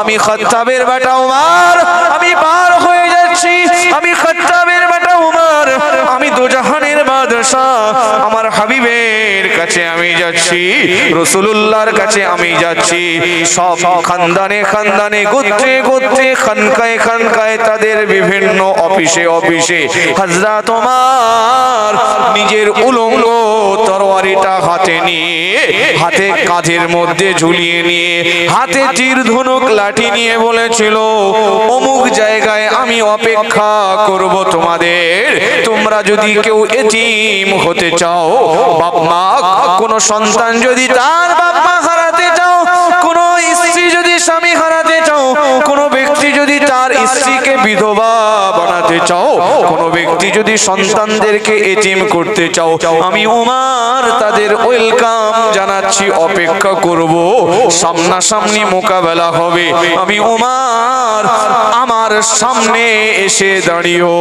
আমি খত্তাবের বেটা উমার আমি পার হয়ে যাচ্ছি আমি আমি দুজাহানের বাদশাহ আমার হাবিবের কাছে আমি যাচ্ছি, রসুলুল্লাহর কাছে আমি যাচ্ছি। সব খানদানে খানদানে, গোত্রে গোত্রে, খানকায় খানকায় তাদের বিভিন্ন অফিসে অফিসে। হাজরা তোমার নিজের উলঙ্গ তরোয়ারিটা হাতে নিয়ে, হাতে কাঁধের মধ্যে ঝুলিয়ে নিয়ে, হাতে তীর ধনুক লাঠি নিয়ে বলেছিল, অমুক জায়গায় আমি অপেক্ষা করব তোমাদের। তোমরা যদি কেউ এতিম হতে চাও বাপ মা কোন সন্তান যদি তার বাপ মা হারাতে চাও কোন স্ত্রী যদি স্বামী হারাতে চাও কোন ব্যক্তি যদি তার স্ত্রীকে বিধবা বানাতে চাও কোন ব্যক্তি যদি সন্তানদেরকে এতিম করতে চাও আমি উমার তাদের ওয়েলকাম জানাচ্ছি অপেক্ষা করব। সামনাসামনি মোকাবেলা হবে। আমি উমার আমার সামনে এসে দাঁড়িও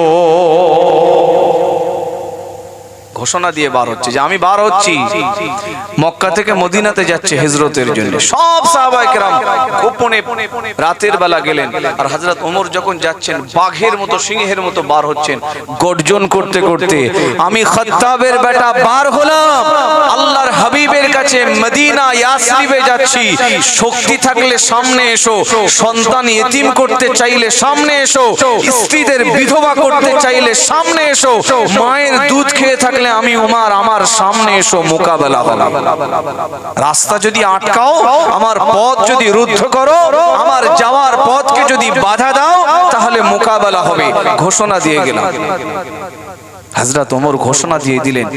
ঘোষণা দিয়ে বার হচ্ছে যে আমি বার হচ্ছি। মক্কা থেকে মদিনাতে যাচ্ছে হিজরতের জন্য। সব সাহাবায়ে কেরাম গোপনে রাতের বেলা গেলেন আর হযরত ওমর যখন যাচ্ছেন, বাঘের মতো, সিংহের মতো বার হচ্ছেন। গর্জন করতে করতে আমি খাত্তাবের বেটা বার হলাম। আল্লাহর হাবিবের কাছে মদিনা ইয়াসরিবে যাচ্ছি। শক্তি থাকলে সামনে এসো। সন্তান এতিম করতে চাইলে সামনে এসো। স্ত্রীদের বিধবা করতে চাইলে সামনে এসো। মায়ের দুধ খেয়ে থাকলে আমি উমার, আমার সামনে এসো, মোকাবেলা রাস্তা যদি আটকাও, আমার পথ যদি রুদ্ধ করো, আমার যাওয়ার পথকে যদি বাধা দাও, তাহলে মোকাবেলা হবে। ঘোষণা দিয়ে গেলাম। হাজরা ওমর ঘোষণা দিয়ে দিলেন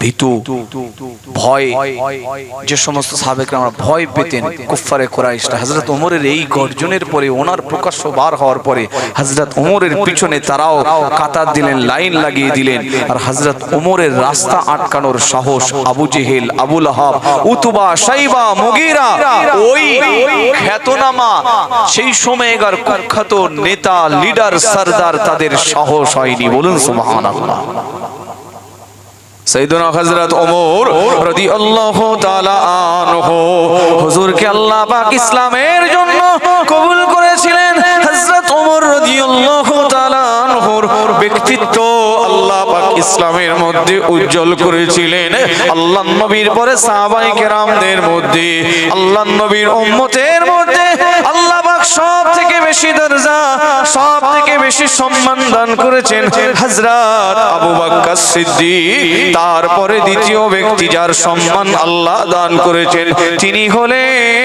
ভীতু, ভয়, যে সমস্ত সাবেকরা আমরা ভয় পেতেন কুফারে কোরাইশরা। হজরত ওমরের এই গর্জনের পরে, ওনার প্রকাশ্য বার হওয়ার পরে হজরত ওমরের পিছনে তারাও কাতার দিলেন, লাইন লাগিয়ে দিলেন। আর হজরত ওমরের রাস্তা আটকানোর সাহস আবু জেহেল আবুল আহাব উতুবা, সাইবা, মুগিরা, ওই খ্যাতনামা, সেই সময়কার কুখ্যাত নেতা, লিডার, সরদার, তাদের সাহস হয়নি। বলুন সুবহানাল্লাহ। সৈয়দনা হযরত ওমর রাদিয়াল্লাহু তাআলা আনহু। হুজুরকে আল্লাহ পাক ইসলামের জন্য কবুল করেছিলেন। হযরত ওমর রাদিয়াল্লাহু তাআলা আনহুর ব্যক্তিত্ব আল্লাহ পাক ইসলামের মধ্যে উজ্জ্বল করেছিলেন। আল্লাহ নবীর পরে সাহাবায়ে কেরামদের মধ্যে, আল্লাহ নবীর উম্মতের মধ্যে, আল্লাহ সব থেকে বেশি দরজা সব থেকে বেশি সম্মান দান করেছেন হজরত আবু বাক্কা সিদ্দিক। তারপরে দ্বিতীয় ব্যক্তি যার সম্মান আল্লাহ দান করেছেন, তিনি হলেন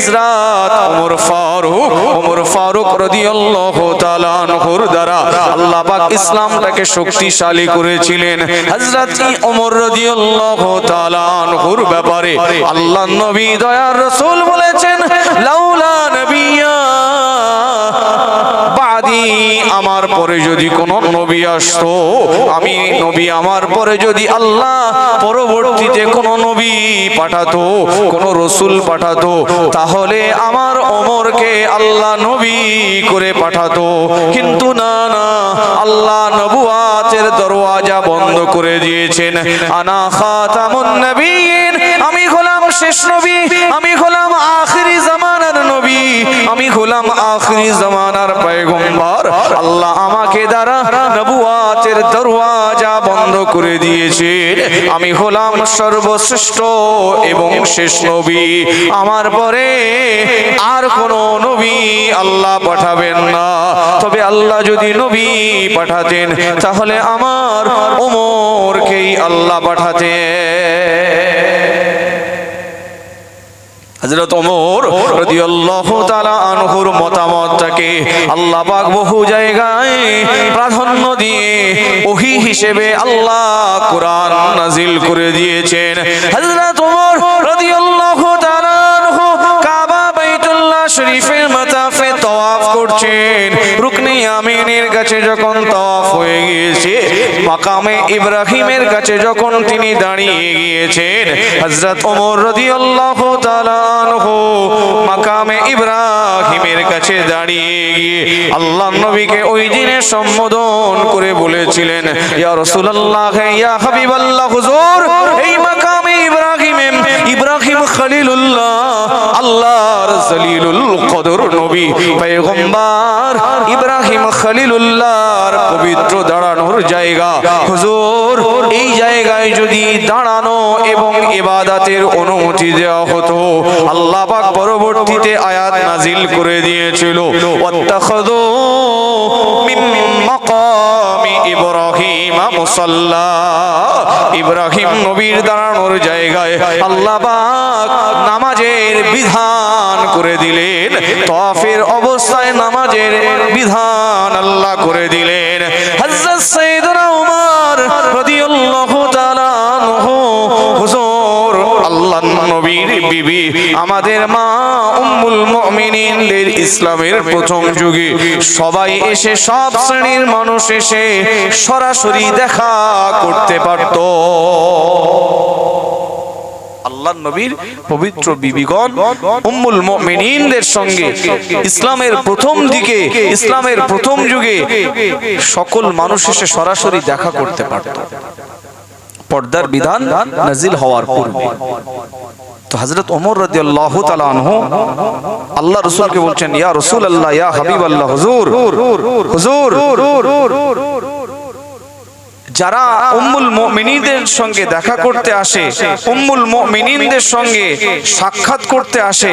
হযরত ওমর ফারুক ওমর ফারুক রাদিয়াল্লাহু তাআলা আনহুর দ্বারা আল্লাহ পাক ইসলামটাকে শক্তিশালী করেছিলেন। হযরত ওমর রাদিয়াল্লাহু তাআলা আনহুর ব্যাপারে আল্লাহ নবী দয়ার রাসূল বলেছেন, লাউলা নবিয়া বাদি আমার পরে যদি কোন নবী আসতো, আমি নবী আমার পরে যদি আল্লাহ পরবর্তীতে কোন নবী পাঠাতো, কোন রসুল পাঠাতো, তাহলে আমার অমরকে আল্লাহ নবী করে পাঠাতো। কিন্তু না না, আল্লাহ নবুয়াতের দরওয়াজা বন্ধ করে দিয়েছেন। আনা খাতামুন নবীন, আমি হলাম শেষ নবী, আমি হলাম আখিরি আমি হলাম আখিরি জামানার পয়গম্বর। আল্লাহ আমাকে দ্বারা নবুয়াতের দরওয়াজা বন্ধ করে দিয়েছে আমি হলাম সর্বশ্রেষ্ঠ এবং শেষ নবী। আমার পরে আর কোন নবী আল্লাহ পাঠাবেন না। তবে আল্লাহ যদি নবী পাঠাতেন, তাহলে আমার ওমরকেই আল্লাহ পাঠাতেন। হযরত ওমর রাদিয়াল্লাহু তাআলা আনহুর মতামতটাকে আল্লাহ পাক বহু জায়গায় প্রাধান্য দিয়ে ওহী হিসেবে আল্লাহ কুরআন নাজিল করে দিয়েছেন। হযরত ওমর রাদিয়াল্লাহু তাআলা আনহু কাবা বাইতুল্লাহ শরীফের করছেন। রুকনে আমিনের কাছে যখন তওয়াফ হয়ে গিয়েছে, মাকামে ইব্রাহিমের কাছে যখন তিনি দাঁড়িয়ে গিয়েছেন, হযরত ওমর তাআলা আনহু মাকামে ইব্রাহিমের কাছে দাঁড়িয়ে গিয়ে আল্লাহ নবীকে ওই দিনে সম্বোধন করে বলেছিলেন, ইয়া রাসূলুল্লাহ, ইয়া হাবিবাল্লাহ, হুজুর জলিলুল কদর নবী, পয়গম্বর, ইব্রাহিম খলিলুল্লাহর পবিত্র দাঁড়ানোর জায়গা। হুজুর, এই জায়গায় যদি দাঁড়ানো এবং ইবাদতের অনুমতি দেওয়া হতো, আল্লাহ পাক পরবর্তীতে আয়াত নাজিল করে দিয়েছিল। ওয়াত্তাখাযু মিন মাকামি। ইব্রাহিম মুসাল্লা। ইব্রাহিম নবীর দাঁড়ানোর জায়গায় আল্লাহ নামাজের বিধান করে দিলেন। তফের অবস্থায় নামাজের বিধান আল্লাহ করে দিলেন। হযরত নবীর বিবি। আমাদের মা উম্মুল মুমিনিনদের ইসলামের প্রথম যুগে সবাই এসে সব শ্রেণির মানুষ এসে সরাসরি দেখা করতে পারত। আল্লাহ নবীর পবিত্র বিবিগণ উম্মুল মুমিনিনদের সঙ্গে ইসলামের প্রথম দিকে, ইসলামের প্রথম যুগে সকল মানুষ এসে সরাসরি দেখা করতে পারত। পর্দার বিধান নাজিল হওয়ার পূর্বে। তো হজরত ওমর রাদিয়াল্লাহু আল্লাহ আল্লাহ কে বলছেন ইয়া রাসূলুল্লাহ ইয়া হাবিবাল্লাহ হুজুর হুজুর যারা উম্মুল মুমিনিনদের সঙ্গে দেখা করতে আসে উম্মুল মুমিনিনদের সঙ্গে সাক্ষাৎ করতে আসে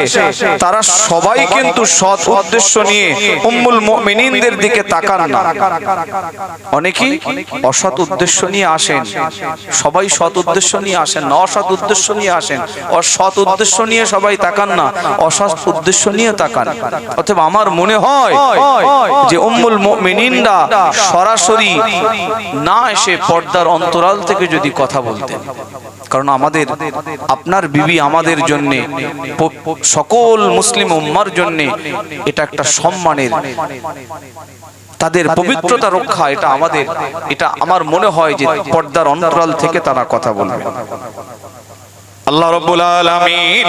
তারা সবাই কিন্তু সৎ উদ্দেশ্য নিয়ে উম্মুল মুমিনিনদের দিকে তাকান না। অনেকেই অসৎ উদ্দেশ্য নিয়ে আসেন। সবাই সৎ উদ্দেশ্য নিয়ে আসেন। না অসৎ উদ্দেশ্য নিয়ে আসেন। অসৎ উদ্দেশ্য নিয়ে সবাই তাকান না। অসৎ উদ্দেশ্য নিয়ে তাকান। অথবা আমার মনে হয় যে উম্মুল মুমিনিনরা সরাসরি না এসে পর্দার অন্তরাল থেকে যদি কথা বলতেন। কারণ আমাদের আপনার বিবি আমাদের জন্য সকল মুসলিম উম্মার জন্য এটা একটা সম্মানের, তাদের পবিত্রতা রক্ষা এটা আমাদের, এটা আমার মনে হয় যে পর্দার অন্তরাল থেকে তারা কথা বলবে। আল্লাহ রব্বুল আলামিন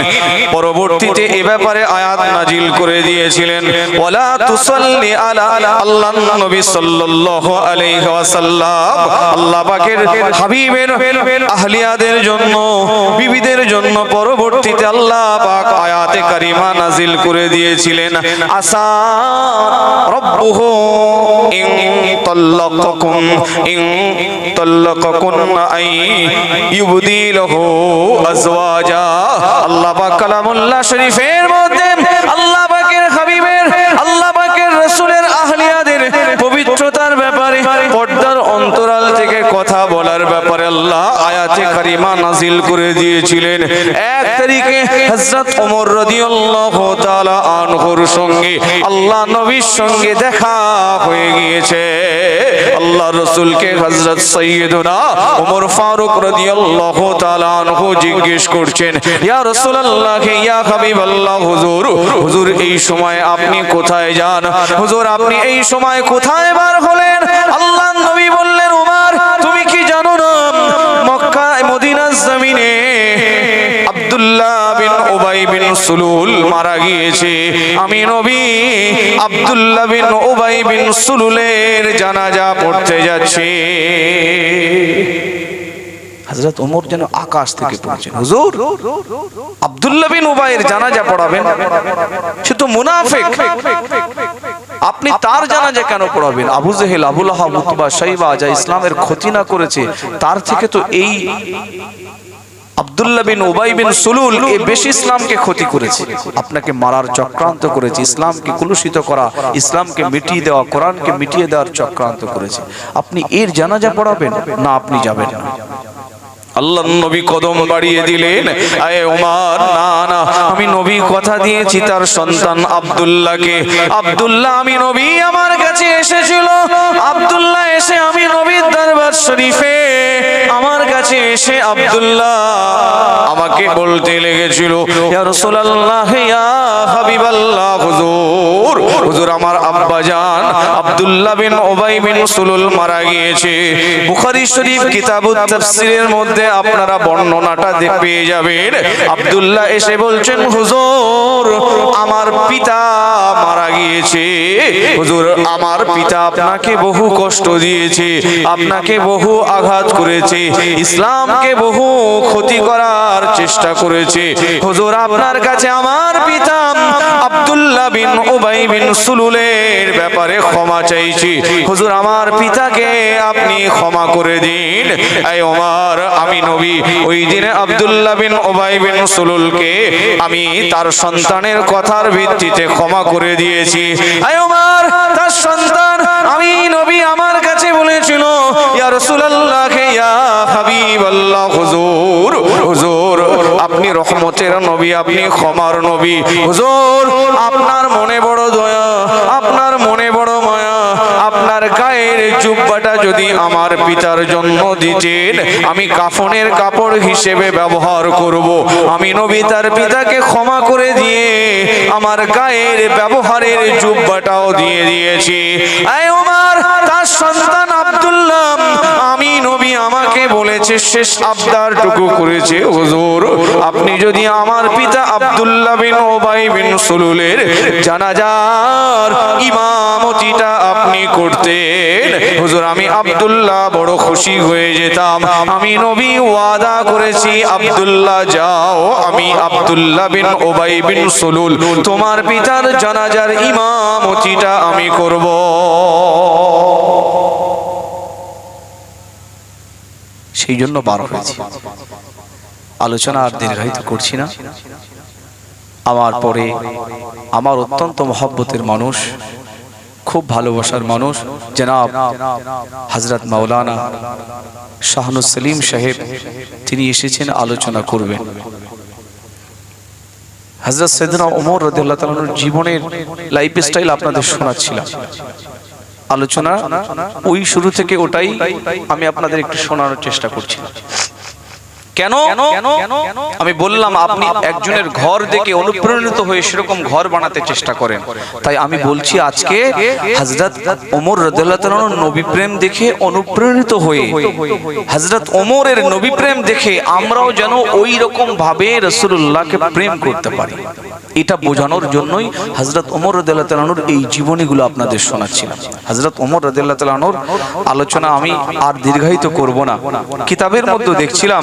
পরবর্তীতে এ ব্যাপারে আয়াত নাজিল করে দিয়েছিলেন। ওয়ালা তুসাল্লি আলা আল্লাহ নবী সাল্লাল্লাহু আলাইহি ওয়াসাল্লাম। আল্লাহ পাকের হাবিবের আহলিয়াদের জন্য, বিবিদের জন্য পরবর্তীতে আল্লাহ পাক আয়াতে কারিমা নাজিল করে দিয়েছিলেন। আসা রব্বুহু ইন তাল্লাকাকুম, ইন তাল্লাকাকুন আই ইউবদিলহু আজওয়াজা আল্লাহ পাক কালামুল্লাহ শরীফের মধ্যে, আল্লাহ পাকের হাবিবের, আল্লাহ পাকের রাসূলের আহলিয়াদের পবিত্রতার ব্যাপারে বলার ব্যাপারে আল্লাহ আয়াতে কারিমা নাজিল করে দিয়েছিলেন। এক তারিখে হযরত ওমর রাদিয়াল্লাহু তাআলা আনহুর সঙ্গে আল্লাহ নবীর সঙ্গে দেখা হয়ে গিয়েছে। আল্লাহ রাসূলকে হযরত সাইয়্যিদুনা ওমর ফারুক রাদিয়াল্লাহু তাআলা আনহু জিজ্ঞেস করছেন, ইয়া রাসূলুল্লাহ, ইয়া হাবিবাল্লাহ, হুজুর হুজুর, এই সময় আপনি কোথায় যান? হুজুর, আপনি এই সময় কোথায় বার হলেন? আল্লাহ নবী বললেন উবাই বিন সুলুল মারা গিয়েছে। আমি নবী আব্দুল্লাহ বিন উবাই বিন সুলুলের জানাজা পড়তে যাচ্ছি। হযরত ওমর যেন আকাশ থেকে পড়ছেন। হুজুর আব্দুল্লাহ বিন উবাইয়ের জানাজা পড়াবেন? সে তো মুনাফিক। আপনি তার জানাজা কেন পড়াবেন? আবু জেহেল আবুল আহাব উতবা সাইবা যা ইসলামের ক্ষতি না করেছে তার থেকে তো এই আব্দুল্লাহ বিন উবাই বিন সুলুল এ বেশি ইসলামকে ক্ষতি করেছে। আপনাকে মারার চক্রান্ত করেছে, ইসলামকে কুলুষিত করা, ইসলামকে মিটিয়ে দেওয়া, কোরআনকে মিটিয়ে দেওয়ার চক্রান্ত করেছে। আপনি এর জানাজা পড়াবেন না, আপনি যাবেন না। আল্লাহ নবী কদম বাড়িয়ে দিলেন। আয়ে ওমর না না আমি নবী কথা দিয়েছি তার সন্তান আব্দুল্লাহকে। আব্দুল্লাহ, আমি নবী আমার কাছে এসেছিল। আব্দুল্লাহ এসে আমি নবীর দরবার শরীফে আমার কাছে এসে আব্দুল্লাহ আমাকে বলতে লেগেছিল, ইয়া রাসূলুল্লাহ, ইয়া হাবিবাল্লাহ, হুজুর হুজুর আমার আব্বা জান আব্দুল্লাহ বিন উবাই বিন সুলুল মারা গিয়েছে। বুখারী শরীফ কিতাবুত তাফসীরের মধ্যে আপনারা বর্ণনাটা পেয়ে যাবেন। আব্দুল্লাহ এসে বলছেন, হুজুর, আমার পিতা মারা গিয়েছে। হুজুর, আমার পিতা আপনাকে বহু কষ্ট দিয়েছে, আপনাকে বহু আঘাত করেছে, ইসলামকে বহু ক্ষতি করার চেষ্টা করেছে। হুজুর, আপনার কাছে আমার পিতা আব্দুল্লাহ বিন উবাই বিন সুলুলের ব্যাপারে ক্ষমা চাইছি। হুজুর আমার পিতাকে আপনি ক্ষমা করে দিন। এই ওমর আমি নবী। ওই দিনে আব্দুল্লাহ বিন উবাই বিন সুলুলকে আমি তার সন্তানের কথার ভিত্তিতে ক্ষমা করে দিয়েছি। এই ওমর তার সন্তান আমি নবী আমার কাছে বলেছিল ইয়া রাসূলুল্লাহ ইয়া হাবিবাল্লাহ হুজুর হুজুর আপনি রহমতের নবী আপনি ক্ষমার নবী। হুজুর আপনার মনে বড় দয়া আপনার মনে বড় মায়া আপনার গায়ের জুব্বাটা যদি আমার পিতার জন্য দিতেন, আমি কাফনের কাপড় হিসেবে ব্যবহার করব। আমি নবী তার পিতাকে ক্ষমা করে দিয়ে আমার গায়ের ব্যবহারের জুব্বাটাও দিয়ে দিয়েছি। তার সন্তান আব্দুল্লাহ, আমি নবী আমাকে বলেছে, শেষ আবদারটুকু করেছে, হুজুর। আপনি যদি আমার পিতা আব্দুল্লাহ বিন ওবাই বিন সুলুলের জানাজার ইমামতিটা আপনি করতেন হুজুর, আমি আব্দুল্লাহ বড় খুশি হয়ে যেতাম। আমি নবী ওয়াদা করেছি, আব্দুল্লাহ যাও, আমি আব্দুল্লাহ বিন ওবাই বিন সুলুল, তোমার পিতার জানাজার ইমামতিটা আমি করব। সেই জন্য বার হয়েছি। আলোচনা আর দীর্ঘায়িত করছি না। আমার পরে আমার অত্যন্ত মহব্বতের মানুষ খুব ভালোবাসার মানুষ, জনাব হজরত মাওলানা শাহনুর সেলিম সাহেব, তিনি এসেছেন আলোচনা করবেন। হজরত সৈদনা ওমর রদুল্লাহ জীবনের লাইফ স্টাইল আপনাদের শোনাচ্ছিলাম। আলোচনা ওই শুরু থেকে ওটাই আমি আপনাদের একটু শোনানোর চেষ্টা করছি কেন? আমি বললাম আপনি একজনের ঘর দেখে অনুপ্রাণিত হয়ে সেরকম ঘর বানাতে চেষ্টা করেন। তাই আমি বলছি আজকে হজরত ওমর রদুল্লাহ নবী প্রেম দেখে অনুপ্রাণিত হয়ে হজরত ওমরের নবী প্রেম দেখে আমরাও যেন ওই রকম ভাবে রসুল্লাহকে প্রেম করতে পারি। এটা বোঝানোর জন্যই হজরত ওমর রদুল্লাহ তালানুর এই জীবনীগুলো আপনাদের শোনাচ্ছিলাম। হজরত ওমর রদুল্লাহ তালানুর আলোচনা আমি আর দীর্ঘায়িত করব না। কিতাবের মধ্যে দেখছিলাম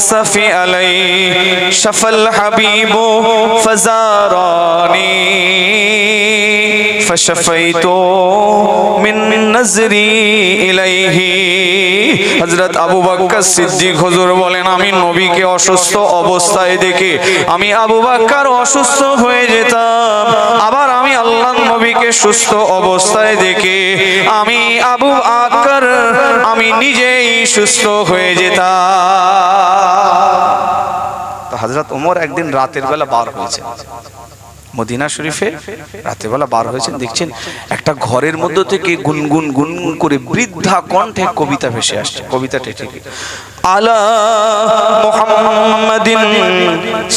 من أسف علي شفى الحبيب فزاراني فشفيت من نظري إليه হজরত আবু বাক্কার সিদ্দিক হুজুর বলেন আমি নবীকে অসুস্থ অবস্থায় দেখে আমি আবু বাক্কার অসুস্থ হয়ে যেতাম আবার আমি আল্লাহ নবীকে সুস্থ অবস্থায় দেখে আমি আবু আকর আমি নিজেই সুস্থ হয়ে যেতাম। তো হজরত ওমর একদিন রাতের বেলা বার হয়েছে। মদিনা শরীফে রাতের বেলা বার হয়েছেন, দেখছেন একটা ঘরের মধ্যে থেকে গুনগুন গুনগুন করে বৃদ্ধা কণ্ঠে কবিতা ভেসে আসছে। কবিতাটা ঠিক। আলা মুহাম্মাদিন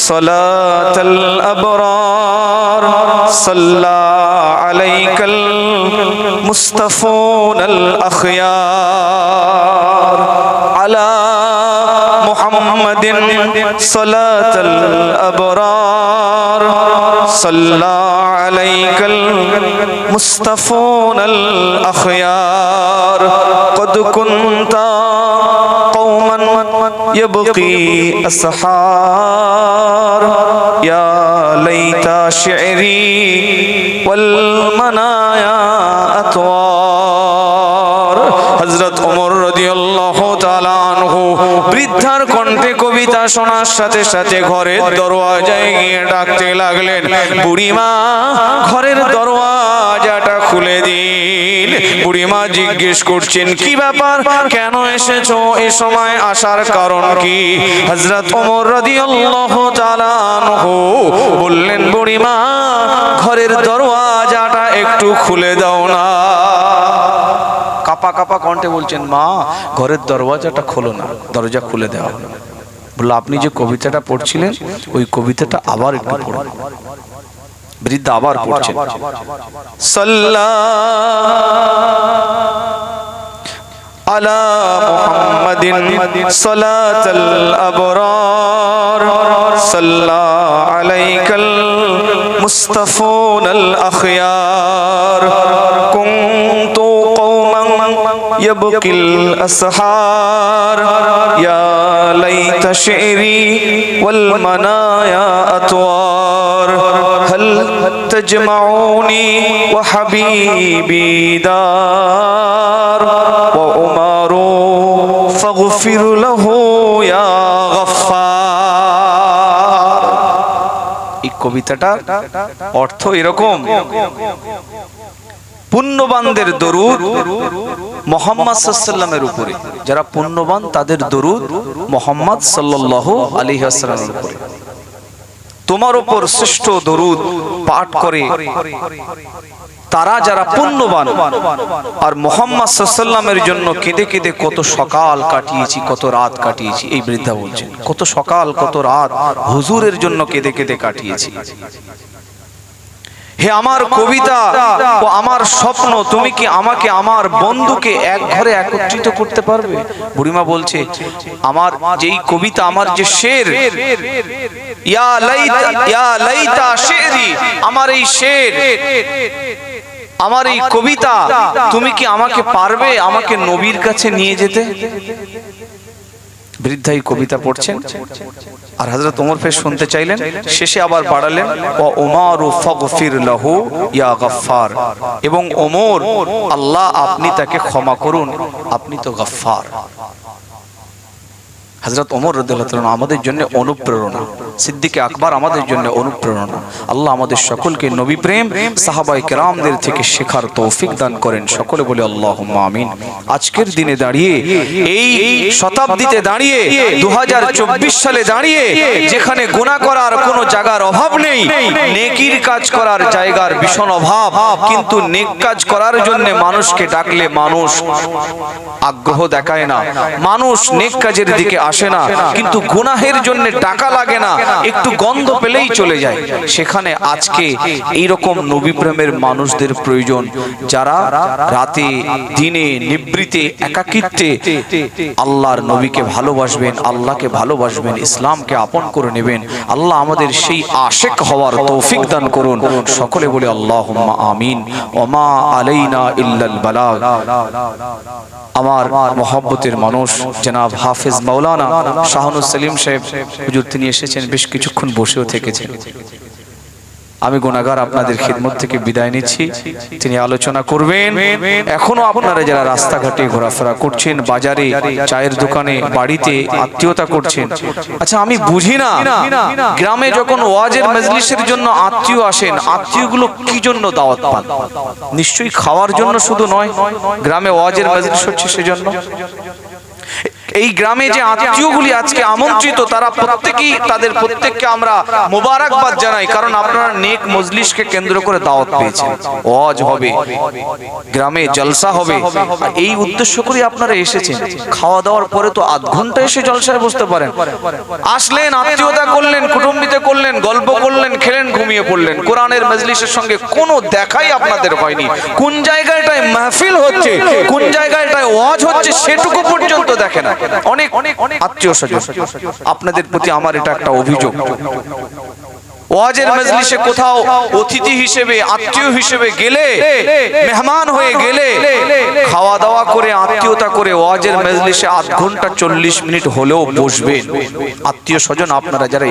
সালাতাল আবরার, সাল্লা আলাইকাল মুস্তাফুনাল আখয়ার। আলা মুহাম্মাদিন সালাতাল আবরার। صلى عليك المصطفون الأخيار قد كنت قوما يبقي أسحار يا ليت شعري والمنايا أطوار হজরত ওমর রাদিয়াল্লাহু তাআলা আনহু বৃদ্ধার কণ্ঠে কবিতা শোনার সাথে সাথে ঘরের দরওয়াজায় গিয়ে ডাকতে লাগলেন, বুড়িমা, ঘরের দরওয়াজাটা খুলে দিন। বুড়িমা জিজ্ঞেস করছেন, কি ব্যাপার? কেন এসেছ? এ সময় আসার কারণ কি? হযরত ওমর রাদিয়াল্লাহু তাআলা বললেন, বুড়িমা, ঘরের দরওয়াজাটা একটু খুলে দাও না। কাপা কাপা কণ্ঠে বলছেন, মা, ঘরের দরওয়াজাটা খোলো না, দরজা খুলে দেওয়া বলল আপনি যে কবিতাটা পড়ছিলেন ওই কবিতাটা আবার একটু পড়ুন। বৃদ্ধ আবার পড়ছেন। আলা সাল্লা আলাইকাল মুস্তাফুনাল আখয়ার। يبكي الأسحار يا ليت شعري والمنايا أطوار هل تجمعوني وحبيبي دار وعمر فاغفر له يا غفار এই কবিতাটা অর্থ এরকম পুণ্যবানদের দরুদ মোহাম্মদ সাল্লামের উপরে। যারা পুণ্যবান, তাদের দরুদ মোহাম্মদ সাল্লাহ আলী আসসালামের উপরে। তোমার উপর শ্রেষ্ঠ দরুদ পাঠ করে তারা যারা পুণ্যবান, আর মোহাম্মদ সাল্লামের জন্য কেঁদে কেঁদে কত সকাল কাটিয়েছি, কত রাত কাটিয়েছি, এই বৃদ্ধা বলছেন, কত সকাল, কত রাত হুজুরের জন্য কেঁদে কেঁদে কাটিয়েছি। হে আমার কবিতা ও আমার স্বপ্ন তুমি কি আমাকে আমার বন্ধুকে এক ঘরে একত্রিত করতে পারবে? বুড়িমা বলছে আমার যেই কবিতা আমার যে শের ইয়া লাইতা ইয়া লাইতা শেরি আমার এই শের আমার এই কবিতা তুমি কি আমাকে পারবে আমাকে নবীর কাছে নিয়ে যেতে? বৃদ্ধা এই কবিতা পড়ছেন। আর হাজরত ওমর ফের শুনতে চাইলেন, শেষে আবার বাড়ালেন ও ওমর ফাগফির লাহু ইয়া গফফার। এবং ওমর, আল্লাহ, আপনি তাকে ক্ষমা করুন, আপনি তো গফফার। হজরত ওমর রদুল্লাহ আমাদের জন্য অনুপ্রেরণা। সিদ্দিকে আকবর আমাদের জন্য অনুপ্রেরণা। আল্লাহ আমাদের সকলকে নবী প্রেম সাহাবাই কেরামদের থেকে শেখার তৌফিক দান করেন। সকলে বলে আল্লাহ আমিন। আজকের দিনে দাঁড়িয়ে এই শতাব্দীতে দাঁড়িয়ে দুহাজার চব্বিশ সালে দাঁড়িয়ে যেখানে গুণা করার কোনো জায়গার অভাব নেই। নেকির কাজ করার জায়গার ভীষণ অভাব। কিন্তু নেক কাজ করার জন্য মানুষকে ডাকলে মানুষ আগ্রহ দেখায় না। মানুষ নেক কাজের দিকে আসে না কিন্তু গুনাহের জন্য টাকা লাগে না একটু গন্ধ পেলেই চলে যায়। সেখানে আজকে এই রকম নবী প্রেমের মানুষদের প্রয়োজন যারা রাতে দিনে নিবৃতে একাকিত্বে আল্লাহর নবীকে ভালোবাসবেন আল্লাহকে ভালোবাসবেন ইসলামকে আপন করে নেবেন। আল্লাহ আমাদের সেই আশেক হওয়ার তৌফিক দান করুন। সকলে বলে আল্লাহ আমিন। ওমা আলাইনা ইল্লাল বালাগ। আমার মহব্বতের মানুষ জনাব হাফিজ মাওলানা শাহানুর সেলিম সাহেব হুজুর, তিনি এসেছেন, বেশ কিছুক্ষণ বসেও থেকেছেন। আমি গুণাগার আপনাদের খিদমত থেকে বিদায় নিচ্ছি। তিনি আলোচনা করবেন। এখনও আপনারা যারা রাস্তাঘাটে ঘোরাফেরা করছেন, বাজারে, চায়ের দোকানে, বাড়িতে আত্মীয়তা করছেন আচ্ছা আমি বুঝি না, গ্রামে যখন ওয়াজের মজলিসের জন্য আত্মীয় আসেন, আত্মীয়গুলো কি জন্য দাওয়াত পান? নিশ্চয়ই খাওয়ার জন্য শুধু নয়, গ্রামে ওয়াজের মজলিস হচ্ছে সেজন্য। এই গ্রামে যে আত্মীয়গুলি আজকে আমন্ত্রিত তারা প্রত্যেকেই তাদের প্রত্যেককে আমরা মোবারকবাদ জানাই কারণ আপনারা নেক মজলিসকে কেন্দ্র করে দাওয়াত পেয়েছেন। ওয়াজ হবে। গ্রামে জলসা হবে। এই উদ্দেশ্য করে আপনারা এসেছেন। খাওয়া দাওয়ার পরে তো আধ ঘণ্টা এসে জলসায় বসতে পারেন। আসলেন আত্মীয়তা করলেন কুটুম্বিতে করলেন গল্প করলেন খেলেন ঘুমিয়ে পড়লেন। কোরআনের মজলিসের সঙ্গে কোনো দেখাই আপনাদের হয়নি। কোন জায়গাটায় মাহফিল হচ্ছে কোন জায়গাটায় ওয়াজ হচ্ছে সেটুকু পর্যন্ত দেখে না অনেক অনেক আত্মীয় স্বজন। আপনাদের প্রতি আমার এটা একটা অভিযোগ। ওয়াজের মজলিসে কোথাও অতিথি হিসেবে আত্মীয় হিসেবে গেলে মেহমান হয়ে গেলে খাওয়া দাওয়া করে আত্মীয়তা করে ওয়াজের মজলিসে আধ ঘণ্টা চল্লিশ মিনিট হলেও বসবেন। আত্মীয় স্বজন আপনারা যারা